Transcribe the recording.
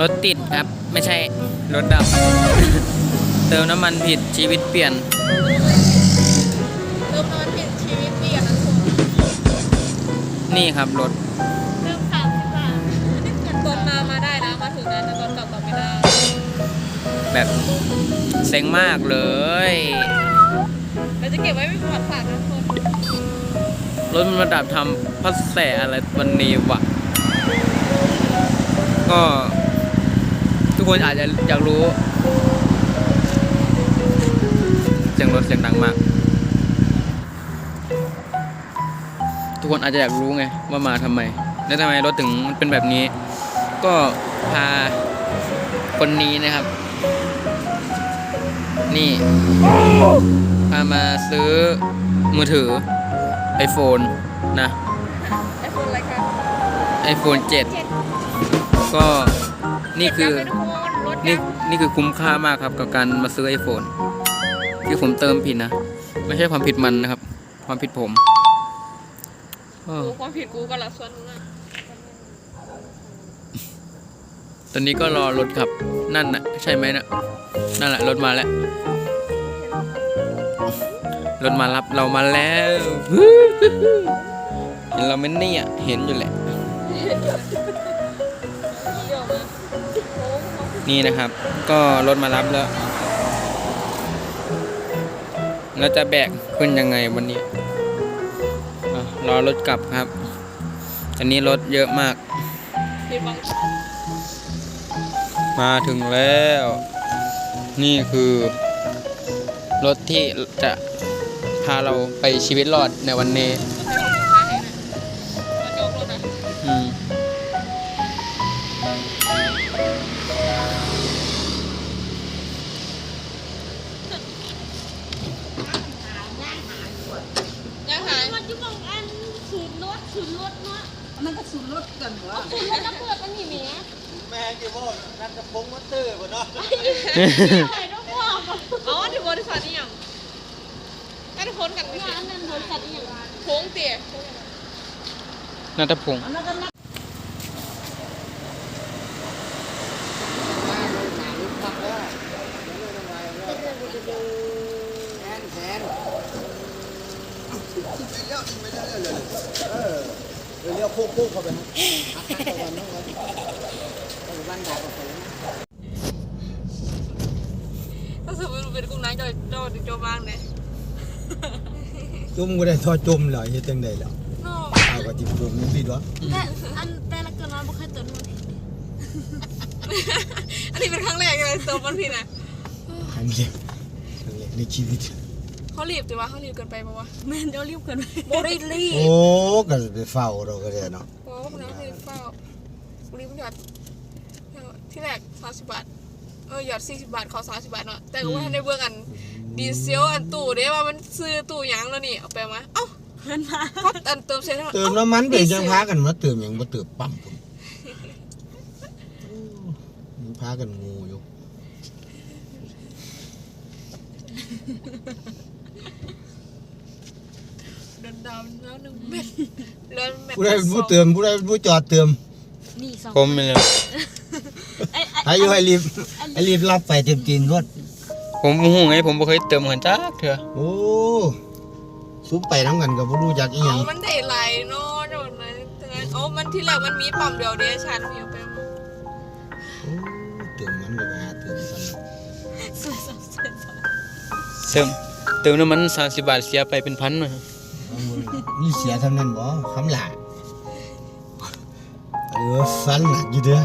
รถติดครับ ไม่ใช่รถดับ เติมน้ำมันผิดชีวิตเปลี่ยน เริ่มนอนผิดชีวิตเปลี่ยนนะทุกคนนี่ครับรถ เริ่มสามสิบบาทตอนมามาได้นะมาถึงนั้นแต่ตอนกลับกลับไม่ได้ แบบเซ็งมากเลย เราจะเก็บไว้เป็นประวัติศาสตร์นะทุกคนรถมันมาดับทำพัสแสอะไรวันนี้วะก็ทุก คนอาจจะอยากรู้เสียงรถเสียงดังมาก ทุกคนอาจจะอยากรู้ไงว่ามาทำไม แล้วทำไมรถถึงเป็นแบบนี้ ก็พาคนนี้นะครับ นี่พามาซื้อมือถือ iPhone นะไอโฟนอะไรคะ iPhone เจ็ด7ก็นี่คือ เจ็ดยังเลยทุกคนรถนี่ยังนี่คือคุ้มค่ามากครับกับการมาซื้อ iPhone คือผมเติมผิดนะ ไม่ใช่ความผิดมันนะครับ ความผิดผมเออกูความผิดกูก็ละส่วนนึงอะตอนนี้ก็รอรถขับ นั่นน่ะ ใช่ไหมนะนั่นแหละรถมาแล้ว รถมารับเรามาแล้ว เห็นเราไหม่เนี่ยเห็นอยู่แหละ นี่นะครับ ก็รถมารับแล้วแล้วจะแบกขึ้นยังไงวันนี้รอรถกลับครับอันนี้รถเยอะมาก มาถึงแล้ว นี่คือ รถที่จะพาเราไปชีวิตรอดในวันนี้อืม ยังหาย มันจะมองอันศู นย์รถศูนย์รถเนาะมันก็สูนรถกันวะศูนย์รถแล้วเปิดมันนี่แหม่แม่กี่โมงนั่นจะพงมันตื้อบ่เนาะใส่ต้องพ่อก่อนอ๋อที่บริษัทนี่ยังไม่ได้พ้นกันไม่งาใช่นนั้นบริษัทอีหยังวะโค้งเตี๋ยนัทพงศ์ แทนแทน เออเลี้ยวโค้งๆเข้าไปนะหักเข้านั่งไว้เอาบ้านดาบนะถ้าสมมติเป็นกลุ่มนั้นจะจะจะจบ้างเลยจุ่มก็ได้ทอดจุ่มเหรอเฮ็ดจังได๋ล่ะโน่เอาก็จิบจุ่มนี่พี่ดอกแต่อันแต่ละเกินมาบ่เคยเติมมันอันนี้เป็นครั้งแรกเลยตัวมันพี่นะอันนี้อันนี้ในชีวิต เขารีบแต่ว่าเขารีบเกินไปปะวะแม่นเดี๋ยวรีบเกินไปโบรีบรีบโอ้ก็ไปเฝ้าเราก็ได้เนาะโอ้พวกนั้นรีบเฝ้ารีบหยอดที่แรกสามสิบบาทเออหยอดสี่สิบบาทขอสามสิบบาทเนาะแต่ก็ว่าในเบื้องอันดีเซลอันตู้เด้ว่ามันซื้อตู้หยังแล้วนี่เอาไปมาเอ้าเพิ่นมาก็อันเติมเสร็จแล้วเติมน้ำมันเป็นจังพากันมาเติมหยังบ่เติมปั๊มพุ่นมันพากันงูอยู่เดินดาวแล้วหนึ่งเม็ดแล้วเม็ดผู้ใดผู้เติมผู้ใดผู้จอดเติมนี่สองผมเลยไอ้ไอ้ให้อยู่ให้รีบให้รีบรับไปเต็มตีนรถผมโมโหไงผมบ่เคยเติมกันจ้าเถอะโอ้ซุปไปน้ำกันกับผู้รู้จักอีหอ๋ยัองมันได้ไหลเนาะเดี๋ยวนั้นโอ้มันที่แรกมันมีปั๊มเดียวเดียวฉันมีเอาไปมาโอ้เติมมันก็ไปหาเติมสันศูนย์สองเจ็ดสองเติมเติมน้ำมัน30บาทเสียไปเป็นพันนะเอา นี่เสียทำนั่นบ่คำหลาเออฟันหนักอยู่เด้อ